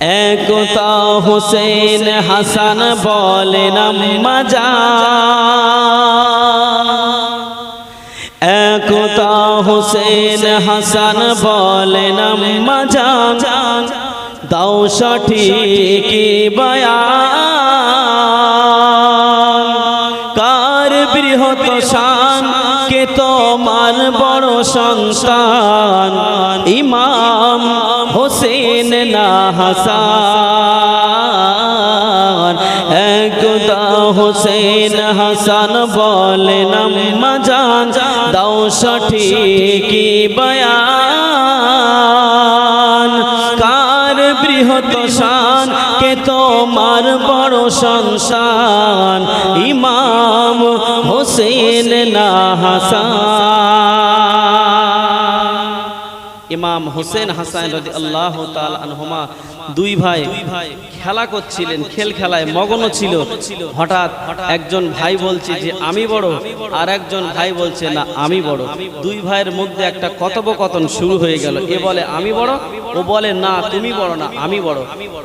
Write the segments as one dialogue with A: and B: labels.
A: একতা হোসেন হাসান বলেন আম্মা জান একতা হোসেন হাসান বলেন আম্মা জান দাও সঠিক বয়ান হাসান। একদা হোসেন হাসান বলেন আম্মা জান দাও সঠিক বয়ান? কার বৃহৎ শান? কে তোমার বড় সংসান ইমাম হোসেন না হাসান। ইমাম হোসেন হাসান রাজি আল্লাহ আনহুমা দুই ভাই খেলা করছিলেন খেল খেলায় মগ্ন ছিল। হঠাৎ একজন ভাই বলছে যে আমি বড়। আর একজন ভাই বলছে না আমি বড়। দুই ভাইয়ের মধ্যে একটা কথোপকথন শুরু হয়ে গেল। এ বলে আমি বড়? ও বলে না তুমি বড় না আমি বড়।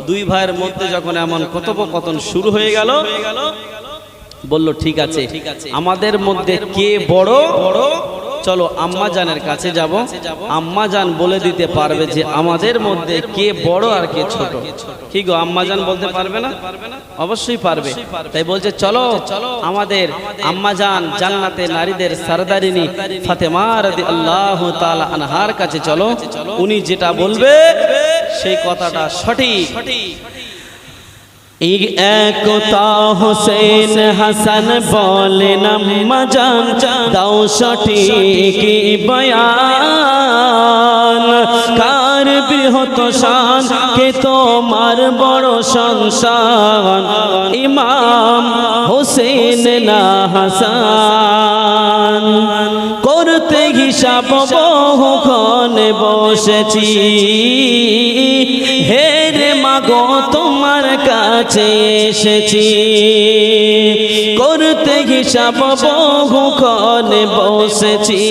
A: দুই ভাইয়ের মধ্যে যখন এমন কথোপকথন শুরু হয়ে গেল বলল ঠিক আছে আমাদের মধ্যে কে বড়? বড়? চলো আম্মা জানের কাছে যাব। আম্মা জান বলে দিতে পারবে যে আমাদের মধ্যে কে বড় আর কে ছোট। কি গো, আম্মা জান বলতে পারবে না? অবশ্যই পারবে। তাই বলছে, চলো আমাদের আম্মা জান জান্নাতে নারীদের সরদারিনী ফাতেমা রাদিয়াল্লাহু তাআলা আনহার কাছে চলো। উনি যেটা বলবে, সেই কথাটা সঠিক। একতা হোসেন হাসান বলেন আম্মা জান দাও সঠিক বয়ান। কার বৃহৎ শান? কে তোমার বড় সংসান ইমাম হোসেন না হাসান। করতে হিসাব বহুক্ষণ বসেছি। হে রে মাগো তোমার কাছে এসেছি। করতে হিসাব বহুক্ষণ বসেছি।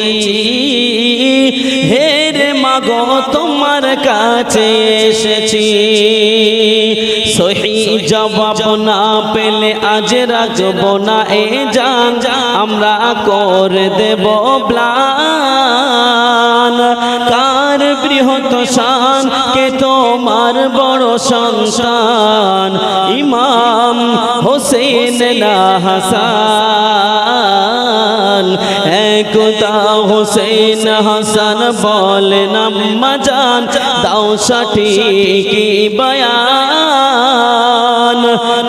A: হে রে মাগো, তোমার কাছে এসেছি। সহি জবাব না পেলে আজ রাখব না এ যান আমরা করে দেব প্লান। কার বৃহৎ শান, কে তোমার বড় ইমাম হোসেন না হাসান একতা হোসেন হাসান বলেন আম্মা জান দাও সঠিক বয়ান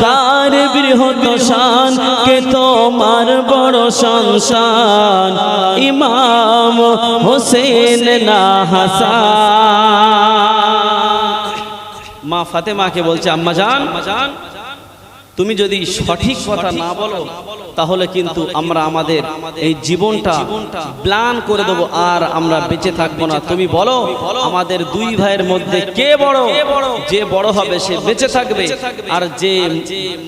A: কার বৃহৎ শান কে তোমার বড় সংসান ইমাম হোসেন না হাসান মা ফাতেমাকে বলছে আম্মা জান তুমি যদি সঠিক কথা না বলো তাহলে কিন্তু আমরা আমাদের এই জীবনটা প্ল্যান করে দেবো আর আমরা বেঁচে থাকব না। তুমি বলো আমাদের দুই ভাইয়ের মধ্যে কে বড়? যে বড় হবে সে বেঁচে থাকবে আর যে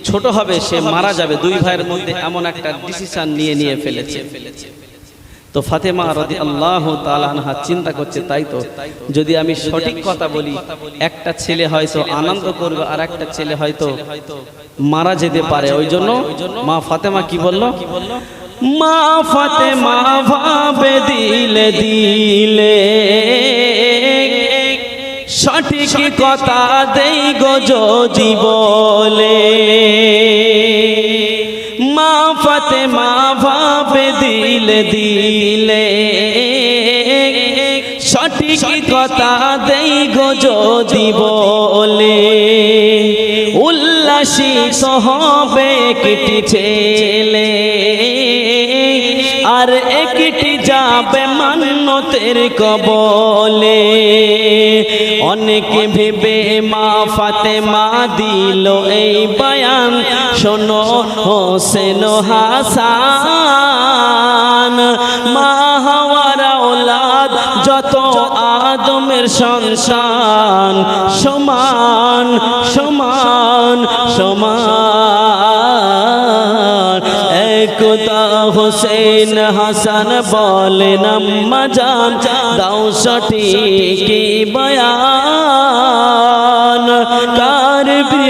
A: ছোট হবে সে মারা যাবে। দুই ভাইয়ের মধ্যে এমন একটা ডিসিশন নিয়ে নিয়ে ফেলেছে। ফেলেছে। তো ফাতেমা রদি আল্লাহ তালানহা চিন্তা করছে, তাই তো? যদি আমি সঠিক কথা বলি, একটা ছেলে হয়তো আনন্দ করবে আর একটা ছেলে হয়তো মারা যেতে পারে। ওই জন্য মা ফাতেমা কি বলল? মা ফাতেমা ভাবে দিলে দিলে। সঠিক কথা দেই গো, যদি সঠিক কথা দেই গো যদি বলে। উল্লাসিত হবে একটি ছেলে। আর একটি যাবে মান্যতের কবলে। অনেকে ভেবে মা ফাতেমা দিল এই বয়ান। শোনো হোসেন হাসান। যত আদমের সন্তান, সমান সমান সমান। একতা হোসেন হাসান বলেন আম্মা জান, দাও সঠিক বয়ান।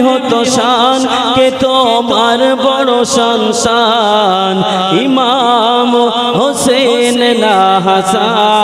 A: হতো শান কে তোমার বড় সন্তান? ইমাম হোসেন না হাসান।